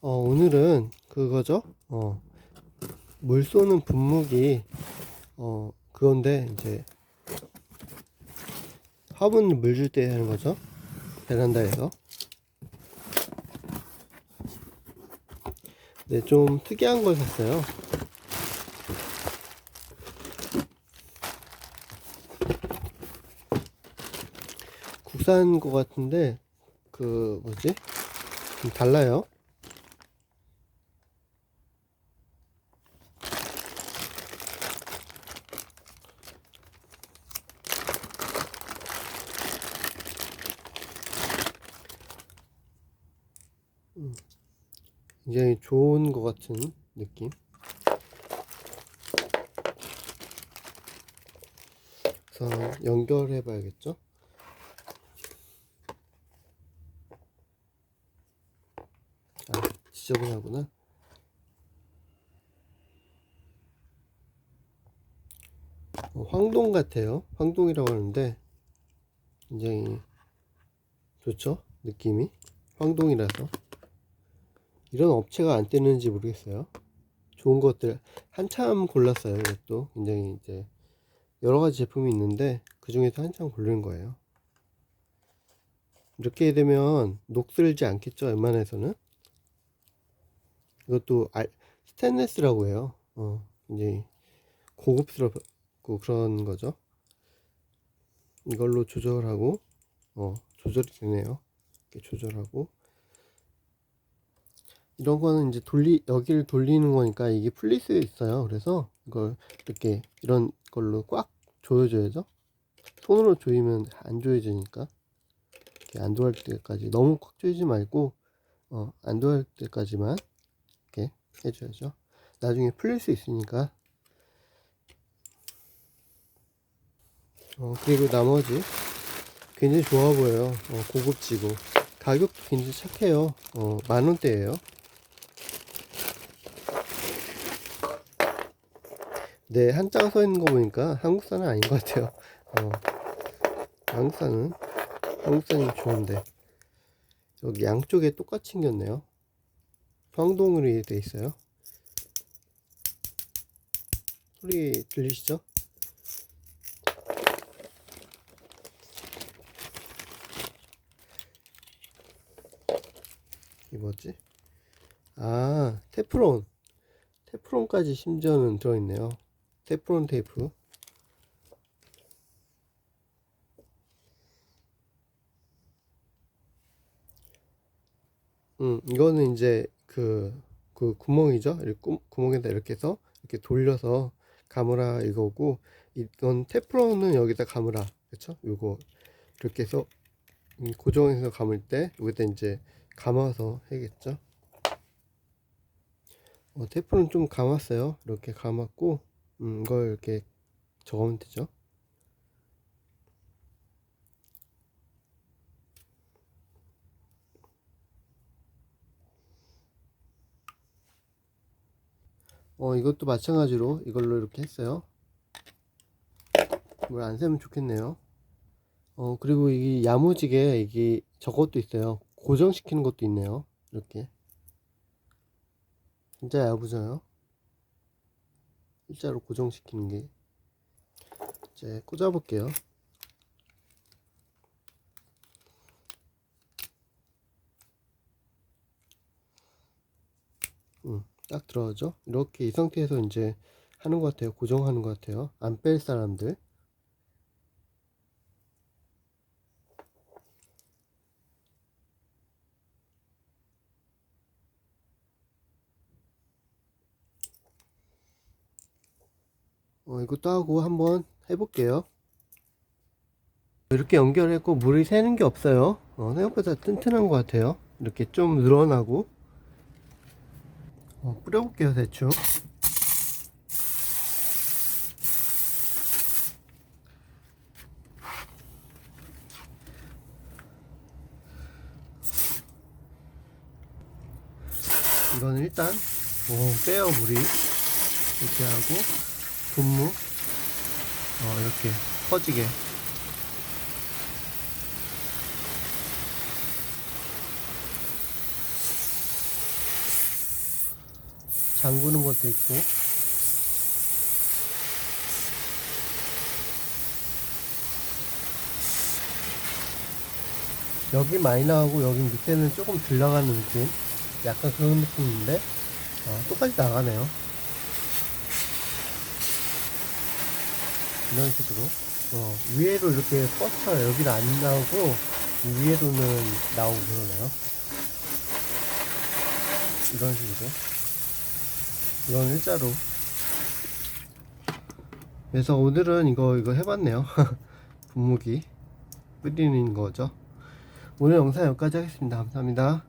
어, 오늘은 그거죠. 어, 물 쏘는 분무기, 어, 그건데, 이제, 화분 물 줄 때 하는 거죠. 베란다에서. 네, 좀 특이한 걸 샀어요. 국산 거 같은데, 그, 뭐지? 좀 달라요. 굉장히 좋은 것 같은 느낌. 그래서 연결해 봐야겠죠? 아, 지저분하구나. 어, 황동 같아요. 황동이라고 하는데 굉장히 좋죠? 느낌이. 황동이라서. 이런 업체가 안 뜨는지 모르겠어요. 좋은 것들 한참 골랐어요. 이것도 굉장히 이제 여러 가지 제품이 있는데 그 중에서 한참 고르는 거예요. 이렇게 되면 녹슬지 않겠죠. 웬만해서는 이것도 알, 스테인레스라고 해요. 어, 굉장히 고급스럽고 그런 거죠. 이걸로 조절하고 어, 조절이 되네요. 이렇게 조절하고 이런 거는 이제 돌리 여기를 돌리는 거니까 이게 풀릴 수 있어요. 그래서 이걸 이렇게 이런 걸로 꽉 조여줘야죠. 손으로 조이면 안 조여지니까 이렇게 안 도할 때까지 너무 꽉 조이지 말고 어, 안 도할 때까지만 이렇게 해줘야죠. 나중에 풀릴 수 있으니까. 어, 그리고 나머지 굉장히 좋아 보여요. 어, 고급지고 가격도 굉장히 착해요. 어, 만 원대예요. 네, 한자가 서 있는 거 보니까 한국산은 아닌 것 같아요. 어, 한국산은, 한국산이 좋은데. 여기 양쪽에 똑같이 생겼네요. 황동으로 돼 있어요. 소리 들리시죠? 이 뭐지? 아, 테프론. 테프론까지 심지어는 들어있네요. 테프론 테이프. 음, 이거는 이제 그, 그 구멍이죠. 이렇게 구, 구멍에다 이렇게 해서 이렇게 돌려서 감으라 이거고, 이건 테프론은 여기다 감으라. 그쵸? 요거, 이렇게 해서 이 고정해서 감을 때, 여기다 이제 감아서 해야겠죠. 어, 테프는 좀 감았어요. 이렇게 감았고, 음, 이걸 이렇게 적으면 되죠. 어, 이것도 마찬가지로 이걸로 이렇게 했어요. 물안 새면 좋겠네요. 어, 그리고 이 야무지게 이게 저것도 있어요. 고정시키는 것도 있네요. 이렇게. 진짜 야무져요. 일자로 고정시키는 게 이제 꽂아 볼게요. 음, 딱 들어가죠. 이렇게 이 상태에서 이제 하는 것 같아요. 고정하는 것 같아요. 안 뺄 사람들. 어, 이것도 하고 한번 해볼게요. 이렇게 연결했고 물이 새는 게 없어요. 어, 생각보다 튼튼한 것 같아요. 이렇게 좀 늘어나고 어, 뿌려볼게요 대충. 이거는 일단 오, 빼요 물이 이렇게 하고 분무. 어, 이렇게 퍼지게. 잠그는 것도 있고. 여기 많이 나가고 여기 밑에는 조금 덜 나가는 느낌? 약간 그런 느낌인데? 어, 똑같이 나가네요 이런 식으로 어, 위에로 이렇게 뻗쳐요 여기는 안 나오고 위에로는 나오고 그러네요. 이런 식으로. 이건 일자로. 그래서 오늘은 이거 이거 해봤네요. 분무기. 끓이는 거죠. 오늘 영상 여기까지 하겠습니다. 감사합니다